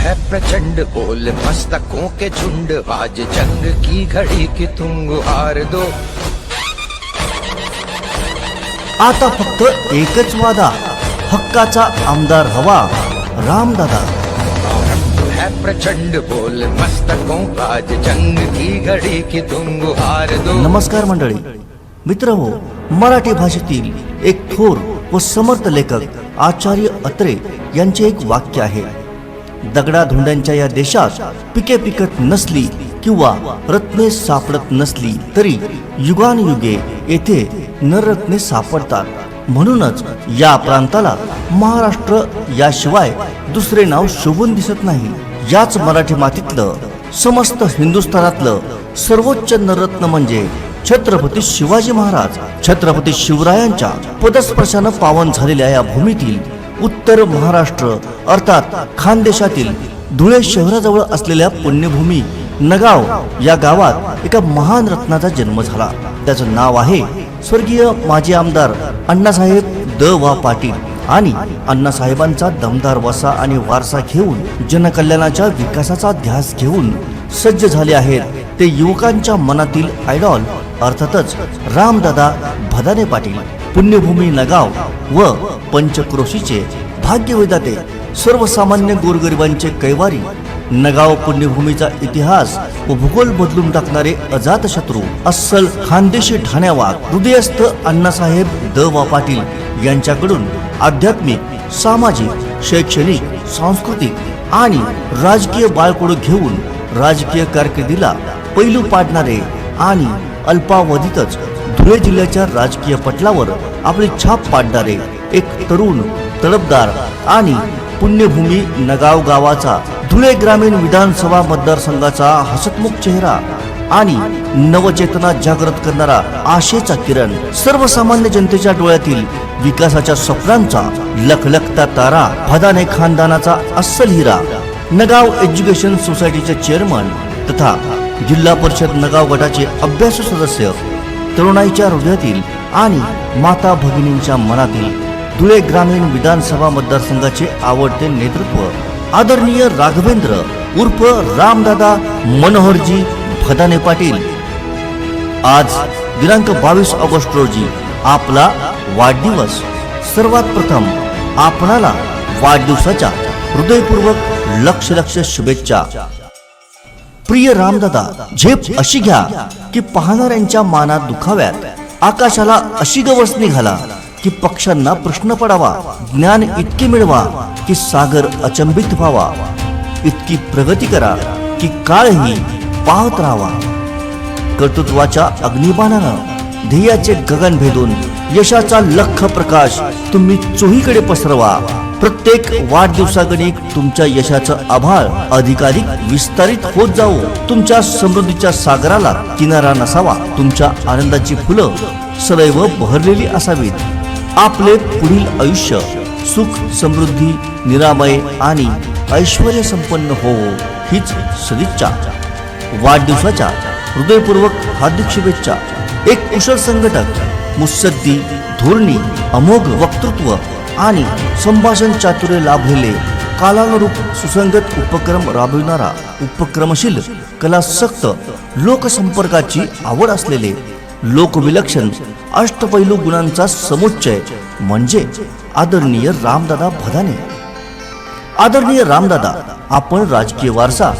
है प्रचंड बोल मस्तकों के झुंड। आज जंग की घड़ी की तुम गुहार दो। आता फक्त एकच वादा हक्काचा आमदार हवा रामदादा है प्रचंड बोल मस्तकों आज जंग की घड़ी की तुम गुहार दो। नमस्कार मंडळी मित्र हो मराठी भाषेतील एक थोर व समर्थ लेखक आचार्य अत्रे यांचे एक वाक्य आहे. दगडाधुंड्यांच्या या देशात पिके पिकत नसली किंवा रत्ने सापडत नसली तरी युगानयुगे येथे नररत्ने सापडतात. म्हणूनच या प्रांताला महाराष्ट्र याशिवाय दुसरे नाव शोभून दिसत नाही. याच मराठी मातीतलं समस्त हिंदुस्थानातलं सर्वोच्च नररत्न म्हणजे छत्रपती शिवाजी महाराज. छत्रपती शिवरायांच्या पदस्पर्शानं पावन झालेल्या या भूमीतील उत्तर महाराष्ट्र अर्थात खानदेशातील धुळे शहराजवळ असलेल्या पुण्यभूमी नगाव या गावात एका महान रत्नाचा जन्म झाला. त्याचं नाव आहे स्वर्गीय माजी आमदार अण्णासाहेब द. वा. पाटील आणि अण्णासाहेबांचा दमदार वसा आणि वारसा घेऊन जनकल्याणाच्या विकासाचा ध्यास घेऊन सज्ज झाले आहेत ते युवकांच्या मनातील आयडॉल अर्थातच रामदादा भदाने पाटील. पुण्यभूमी नगाव व पंचक्रोशीचे भाग्यविदाते सर्वसामान्य गोरगरिबांचे कैवारी नगाव पुण्यभूमीचा इतिहास व भूगोल बदलून टाकणारे अजात शत्रू अस्सल खानदेशी ठाण्यावाद हृदयस्थ अण्णासाहेब द. वा. पाटील यांच्याकडून आध्यात्मिक सामाजिक शैक्षणिक सांस्कृतिक आणि राजकीय बाळकोड घेऊन राजकीय कारकिर्दीला पैलू पाडणारे आणि अल्पावधीतच धुळे जिल्ह्याच्या राजकीय पटलावर आपली छाप पाडणारे एक तरुण तडपदार आणि पुण्यभूमी नगाव गावाचा धुळे ग्रामीण विधानसभा मतदारसंघाचा हसतमुख चेहरा आणि नवचेतना जागृत करणारा आशेचा किरण सर्वसामान्य जनतेच्या डोळ्यातील विकासाच्या स्वप्नांचा लखलखता तारा भदाने खानदानाचा अस्सल हिरा नगाव एज्युकेशन सोसायटीचे चेअरमन तथा जिल्हा परिषद नगाव गटाचे अभ्यासू सदस्य तरुणाईच्या हृदयातील आणि माता भगिनींच्या मनातील धुळे ग्रामीण विधानसभा मतदारसंघाचे आवडते नेतृत्व आदरणीय राघवेंद्र उर्फ रामदादा मनोहरजी भदाने पाटील. आज दिनांक बावीस ऑगस्ट रोजी आपला वाढदिवस. सर्वात प्रथम आपणाला वाढदिवसाच्या हृदयपूर्वक लक्ष लक्ष शुभेच्छा. प्रिय रामदादा झेप अशी घ्या की पाहणाऱ्यांच्या मानात दुखाव्यात. आकाशाला अशी गवस निघाला की पक्ष्यांना प्रश्न पडावा. ज्ञान इतके मिळवा की सागर अचंबित व्हावा. इतकी प्रगती करा की काळही पाहत राहावा. कर्तृत्वाच्या अग्निबाणानं ध्येयाचे गगन भेदून यशाचा लख प्रकाश तुम्ही चोहीकडे पसरवा. प्रत्येक वाढदिवसागणिक तुमच्या यशाचं आभाळ अधिकाधिक विस्तारित होत जावो. तुमच्या समृद्धीच्या सागराला किनारा नसावा. तुमच्या आनंदाची फुलं सदैव बहरलेली असावीत. आपले पुढील आयुष्य सुख समृद्धी निरामय आणि ऐश्वर संपन्न हो हीच सदिच्छा. वाढदिवसाच्या हृदयपूर्वक हार्दिक शुभेच्छा. एक कुशल संघटक मुत्सद्दी धोरणी अमोघ वक्तृत्व आणि संभाषण चातुर्य लाभलेले कालानुरूप सुसंगत उपक्रम राबविणारा उपक्रमशील कलासक्त लोकसंपर्काची आवड असलेले लोकविलक्षण अष्टपैलू गुणांचा समुच्चय म्हणजे आदरणीय रामदादा भदाने. आदरणीय रामदादा आपण राजकीय वारसा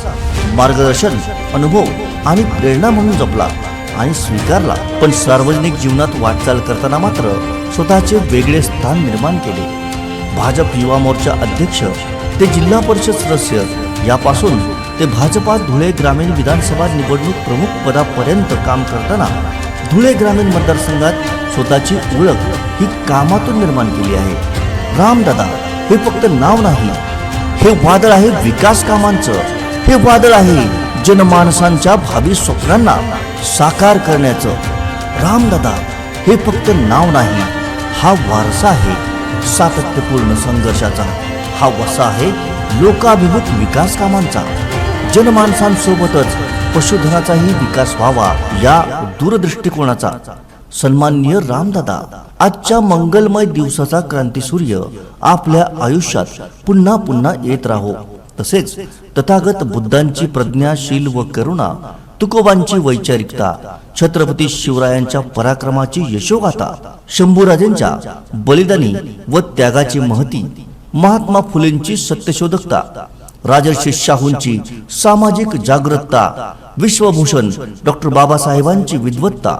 मार्गदर्शन अनुभव आणि प्रेरणा म्हणून जपला आणि स्वीकारला. पण सार्वजनिक जीवनात वाटचाल करताना मात्र स्वतःचे वेगळे स्थान निर्माण केले. भाजप युवा मोर्चा अध्यक्ष ते जिल्हा परिषद सदस्य यापासून ते भाजपा धुळे ग्रामीण विधानसभा निवडणूक प्रमुख पदापर्यंत काम करताना धुळे ग्रामीण मतदारसंघात स्वतःची ओळख ही कामातून निर्माण केली आहे. रामदादा हे फक्त नाव नाही. हे वादळ आहे विकास कामांचं. हे वादळ आहे जनमानसांच्या भावी स्वप्नांना साकार करण्याचं रामदादा हे फक्त नाव नाही हा वारसा आहे सातत्यपूर्ण संघर्षाचा. हा वसा आहे लोकाभिमुख विकास कामांचा. जनमानसांसोबतच पशुधनाचाही विकास व्हावा या दूरदृष्टिकोनाचा. सन्माननीय रामदादा आजच्या मंगलमय दिवसाचा क्रांती सूर्य आपल्या आयुष्यात पुन्हा पुन्हा येत राहो. तसेच तथागत बुद्धांची प्रज्ञाशील व करुणा तुकोबांची वैचारिकता छत्रपती शिवरायांच्या पराक्रमाची यशोगाथा शंभूराजेंच्या बलिदानी व त्यागाची महती महात्मा फुलेंची सत्यशोधकता राजर्षी शाहूंची सामाजिक जागृतता विश्वभूषण डॉक्टर बाबासाहेबांची विद्वत्ता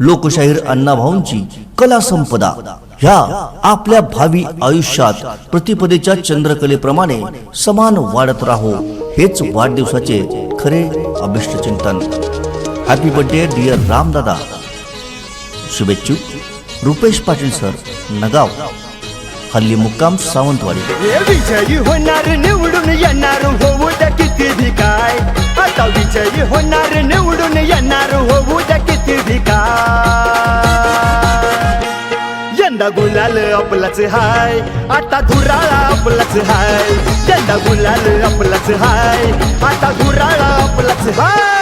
लोकशाहीर अण्णाभाऊंची कला संपदा ह्या आपल्या भावी आयुष्यात प्रतिपदेच्या चंद्रकलेप्रमाणे समान वाढत राहो. हेच वाढदिवसाचे खरे अभिष्ट चिंतन हॅपी बर्थडे डिअर रामदादा. शुभेच्छुक रुपेश पाटील सर नगाव. हल्ली मुक्काम सावंतवाडी. विजयी होणार निवडून येणार होऊ द्या किती भी काय? आता विजयी होणार निवडून येणार होऊ द्या किती भी काय? त्यांना गुलाल आपलाच हाय. आता गुराळा आपलाच हाय. त्यांना गुलाल आपलाच हाय. आता गुराळा आपलाच हाय.